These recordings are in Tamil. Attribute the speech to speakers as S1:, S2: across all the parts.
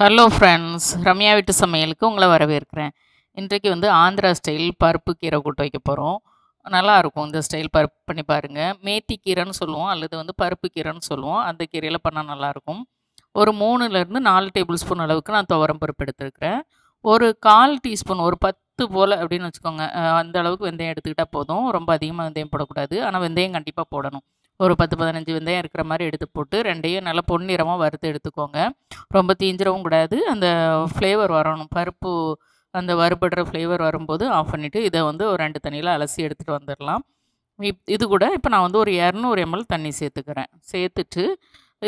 S1: ஹலோ ஃப்ரெண்ட்ஸ் ரம்யா வீட்டு சமையலுக்கு உங்களை வரவேற்கிறேன். இன்றைக்கு வந்து ஆந்திரா ஸ்டைல் பருப்பு கீரை கூட்டு வைக்க போகிறோம் நல்லாயிருக்கும் இந்த ஸ்டைல் பருப்பு பண்ணி பாருங்கள் மேத்தி கீரைன்னு சொல்லுவோம் அல்லது வந்து பருப்பு கீரைன்னு சொல்லுவோம். அந்த கீரையில் பண்ணால் நல்லாயிருக்கும் ஒரு மூணுலேருந்து நாலு டேபிள் ஸ்பூன் அளவுக்கு நான் துவரம் பருப்பு எடுத்துருக்கிறேன். ஒரு கால் டீஸ்பூன் ஒரு பத்து போல் அப்படின்னு வச்சுக்கோங்க. அந்த அளவுக்கு வெந்தயம் எடுத்துக்கிட்டால் போதும். ரொம்ப அதிகமாக வெந்தயம் போடக்கூடாது. ஆனால் வெந்தயம் கண்டிப்பாக போடணும். ஒரு பத்து பதினஞ்சு வெந்தயம் இருக்கிற மாதிரி எடுத்து போட்டு ரெண்டையும் நல்லா பொன்னிறமாக வறுத்து எடுத்துக்கோங்க. ரொம்ப தீஞ்சிரவும் கூடாது. அந்த ஃப்ளேவர் வரணும். பருப்பு அந்த வறுபடுற ஃப்ளேவர் வரும்போது ஆஃப் பண்ணிவிட்டு இதை வந்து ஒரு ரெண்டு தண்ணியில் அலசி எடுத்துகிட்டு வந்துடலாம். இப் இது கூட இப்போ நான் வந்து ஒரு இரநூறு எம்எல் தண்ணி சேர்த்துக்கிறேன். சேர்த்துட்டு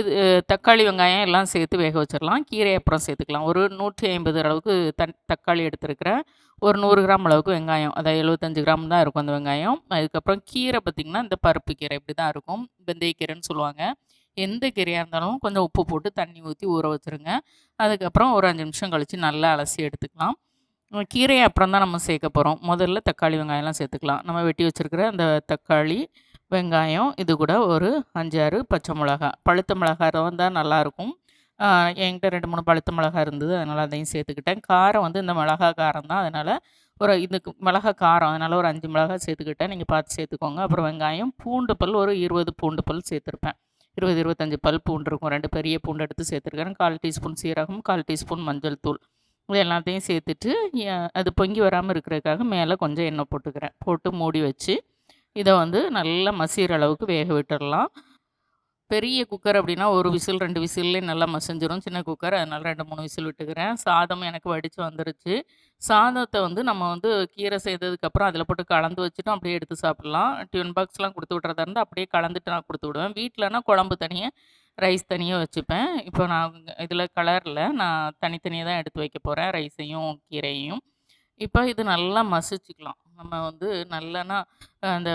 S1: இது தக்காளி வெங்காயம் எல்லாம் சேர்த்து வேக வச்சிடலாம். கீரை அப்புறம் சேர்த்துக்கலாம். ஒரு நூற்றி ஐம்பது அளவுக்கு தன் தக்காளி எடுத்துருக்கிறேன். ஒரு நூறு கிராம் அளவுக்கு வெங்காயம் அதாவது எழுபத்தஞ்சு கிராம் தான் இருக்கும் அந்த வெங்காயம். அதுக்கப்புறம் கீரை பார்த்திங்கன்னா இந்த பருப்பு கீரை இப்படி தான் இருக்கும். வெந்தயக்கீரைன்னு சொல்லுவாங்க. எந்த கீரையாக இருந்தாலும் கொஞ்சம் உப்பு போட்டு தண்ணி ஊற்றி ஊற வச்சுருங்க. அதுக்கப்புறம் ஒரு அஞ்சு நிமிஷம் கழித்து நல்லா அலசி எடுத்துக்கலாம். கீரையை அப்புறம் தான் நம்ம சேர்க்க போகிறோம் முதல்ல தக்காளி வெங்காயம்லாம் சேர்த்துக்கலாம். நம்ம வெட்டி வச்சுருக்கிற அந்த தக்காளி வெங்காயம் இது கூட ஒரு அஞ்சாறு பச்சை மிளகா பழுத்த மிளகா வந்தால் நல்லாயிருக்கும் என்கிட்ட ரெண்டு மூணு பழுத்த மிளகா இருந்தது. அதனால் அதையும் சேர்த்துக்கிட்டேன். காரம் வந்து இந்த மிளகா காரம் தான். அதனால் ஒரு இதுக்கு மிளகா காரம். அதனால் ஒரு அஞ்சு மிளகா சேர்த்துக்கிட்டேன். நீங்கள் பார்த்து சேர்த்துக்கோங்க. அப்புறம் வெங்காயம் பூண்டு பல் ஒரு இருபது பூண்டு பல் சேர்த்துருப்பேன். இருபது இருபத்தஞ்சி பல் பூண்டு இருக்கும். ரெண்டு பெரிய பூண்டு எடுத்து சேர்த்துருக்கேன் கால் டீஸ்பூன் சீரகம் கால் டீஸ்பூன் மஞ்சள் தூள். இது எல்லாத்தையும் சேர்த்துட்டு அது பொங்கி வராமல் இருக்கிறதுக்காக மேலே கொஞ்சம் எண்ணெய் போட்டுக்கிறேன். போட்டு மூடி வச்சு இதை வந்து நல்லா மசிகிற அளவுக்கு வேக விட்டுடலாம். பெரிய குக்கர் அப்படின்னா ஒரு விசில் ரெண்டு விசில்லே நல்லா மசஞ்சிரும். சின்ன குக்கர் அதனால் ரெண்டு மூணு விசில் விட்டுக்கிறேன். சாதம் எனக்கு வடித்து வந்துருச்சு. சாதத்தை வந்து நம்ம வந்து கீரை செய்ததுக்கப்புறம் அதில் போட்டு கலந்து வச்சுட்டு அப்படியே எடுத்து சாப்பிட்லாம். டியூன் பாக்ஸ்லாம் கொடுத்து விட்றதா இருந்தால் அப்படியே கலந்துட்டு நான் கொடுத்து விடுவேன். வீட்டிலனா குழம்பு தனியாக ரைஸ் தனியாக வச்சுப்பேன். இப்போ நான் இதில் கலரில் நான் தனித்தனியாக தான் எடுத்து வைக்க போகிறேன் ரைஸையும் கீரையும் இப்போ இது நல்லா மசிச்சுக்கலாம். நம்ம வந்து நல்லனா அந்த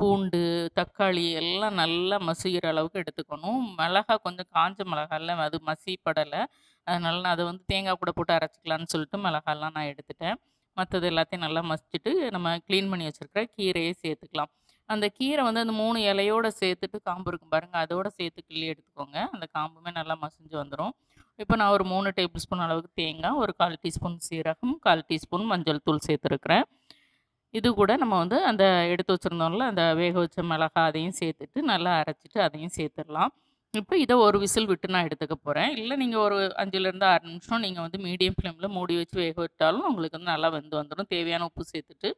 S1: பூண்டு தக்காளி எல்லாம் நல்லா மசிகிற அளவுக்கு எடுத்துக்கணும். மிளகா கொஞ்சம் காஞ்ச மிளகால அது மசிப்படலை. அதனால நான் அதை வந்து தேங்காய் கூட போட்டு அரைச்சிக்கலான்னு சொல்லிட்டு மிளகாலாம் நான் எடுத்துட்டேன். மற்றது எல்லாத்தையும் நல்லா மசிச்சுட்டு நம்ம க்ளீன் பண்ணி வச்சுருக்கிற கீரையை சேர்த்துக்கலாம். அந்த கீரை வந்து அந்த மூணு இலையோடு சேர்த்துட்டு காம்பு இருக்கும் பாருங்கள் அதோட சேர்த்து கிள்ளி எடுத்துக்கோங்க. அந்த காம்புமே நல்லா மசிஞ்சு வந்துடும் இப்போ நான் ஒரு மூணு டேபிள் ஸ்பூன் அளவுக்கு தேங்காய் ஒரு கால் டீஸ்பூன் சீரகம் கால் டீஸ்பூன் மஞ்சள் தூள் சேர்த்துருக்குறேன். இது கூட நம்ம வந்து அந்த எடுத்து வச்சுருந்தோம்ல அந்த வேக வச்ச மிளகா அதையும் சேர்த்துட்டு நல்லா அரைச்சிட்டு அதையும் சேர்த்துடலாம். இப்போ இதை ஒரு விசில் விட்டு நான் எடுத்துக்க போகிறேன் இல்லை நீங்கள் ஒரு அஞ்சுலேருந்து ஆறு நிமிஷம் நீங்கள் வந்து மீடியம் ஃப்ளேமில் மூடி வச்சு வேக விட்டாலும் உங்களுக்கு வந்து நல்லா வெந்து வந்துடும் தேவையான உப்பு சேர்த்துட்டு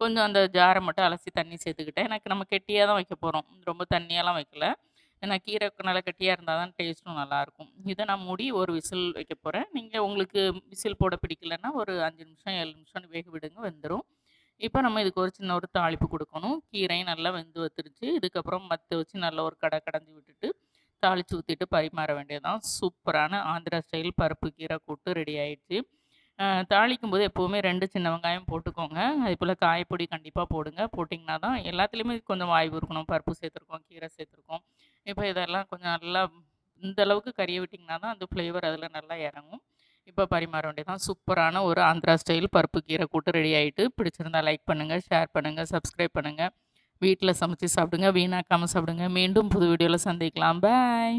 S1: கொஞ்சம் அந்த ஜாரை மட்டும் அலசி தண்ணி சேர்த்துக்கிட்டேன். எனக்கு நம்ம கெட்டியாக தான் வைக்க போகிறோம் ரொம்ப தண்ணியெல்லாம் வைக்கல. ஏன்னா கீரை நல்லா கட்டியாக இருந்தால் தான் டேஸ்ட்டும் நல்லாயிருக்கும். இதை நான் மூடி ஒரு விசில் வைக்க போகிறேன் நீங்கள் உங்களுக்கு விசில் போட பிடிக்கலன்னா ஒரு அஞ்சு நிமிஷம் ஏழு நிமிஷம் வேக விடுங்க வெந்துடும் இப்போ நம்ம இதுக்கு ஒரு சின்ன ஒரு தாளிப்பு கொடுக்கணும். கீரையும் நல்லா வெந்து வத்துருச்சு. இதுக்கப்புறம் மற்ற வச்சு நல்லா ஒரு கடை கடைஞ்சி விட்டுட்டு தாளித்து ஊற்றிட்டு பரிமாற வேண்டியதுதான். சூப்பரான ஆந்திரா ஸ்டைல் பருப்பு கீரை கூட்டு ரெடி ஆயிடுச்சு. அஹ் தாளிக்கும் போது எப்போவுமே ரெண்டு சின்ன வெங்காயம் போட்டுக்கோங்க. அதே போல் காயப்பொடி கண்டிப்பாக போடுங்க. போட்டிங்கன்னா தான் எல்லாத்துலேயுமே கொஞ்சம் வாய்வு இருக்கணும். பருப்பு சேர்த்துருக்கோம் கீரை சேர்த்துருக்கோம். இப்போ இதெல்லாம் கொஞ்சம் நல்லா இந்த அளவுக்கு கறியை விட்டிங்கன்னா தான் அந்த ஃப்ளேவர் அதில் நல்லா இறங்கும். இப்போ பரிமாற வேண்டியதான் சூப்பரான ஒரு ஆந்திரா ஸ்டைல் பருப்பு கீரை கூட்டு ரெடி ஆகிட்டு பிடிச்சிருந்தா லைக் பண்ணுங்கள் ஷேர் பண்ணுங்கள் சப்ஸ்கிரைப் பண்ணுங்கள் வீட்டில் சமைச்சு சாப்பிடுங்க வீணாக்காமல் சாப்பிடுங்க. மீண்டும் புது வீடியோவில் சந்திக்கலாம். பாய்